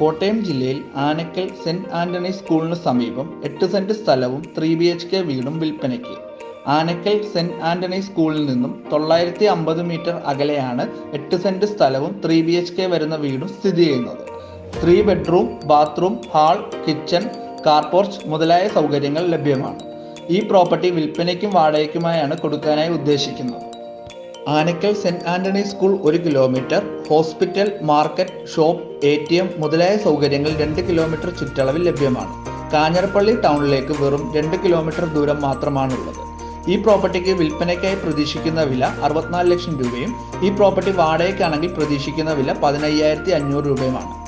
കോട്ടയം ജില്ലയിൽ ആനക്കൽ സെന്റ് ആന്റണി സ്കൂളിന് സമീപം എട്ട് സെന്റ് സ്ഥലവും ത്രീ ബി എച്ച് കെ വീടും വിൽപ്പനയ്ക്ക്. ആനക്കൽ സെന്റ് ആന്റണി സ്കൂളിൽ നിന്നും തൊള്ളായിരത്തി അമ്പത് മീറ്റർ അകലെയാണ് എട്ട് സെന്റ് സ്ഥലവും ത്രീ ബി എച്ച് കെ വരുന്ന വീടും സ്ഥിതി ചെയ്യുന്നത്. Three bedroom bathroom hall kitchen car porch മുതലായ സൗകര്യങ്ങൾ ലഭ്യമാണ്. ഈ പ്രോപ്പർട്ടി വിൽപ്പനയ്ക്കും വാടകയ്ക്കുമായാണ് കൊടുക്കാനായി ഉദ്ദേശിക്കുന്നത്. ആനക്കൽ സെന്റ് ആന്റണി സ്കൂൾ ഒരു kilometre hospital market shop A T M മുതലായ സൗകര്യങ്ങൾ രണ്ട് കിലോമീറ്റർ ചുറ്റളവിൽ ലഭ്യമാണ്. കാഞ്ഞിരപ്പള്ളി ടൗണിലേക്ക് വെറും രണ്ട് കിലോമീറ്റർ ദൂരം മാത്രമാണുള്ളത്. ഈ പ്രോപ്പർട്ടിക്ക് വിൽപ്പനയ്ക്കായി പ്രതീക്ഷിക്കുന്ന വില അറുപത്തിനാല് ലക്ഷം രൂപയും ഈ പ്രോപ്പർട്ടി വാടകയ്ക്കാണെങ്കിൽ പ്രതീക്ഷിക്കുന്ന വില പതിനയ്യായിരത്തി അഞ്ഞൂറ് രൂപയുമാണ്.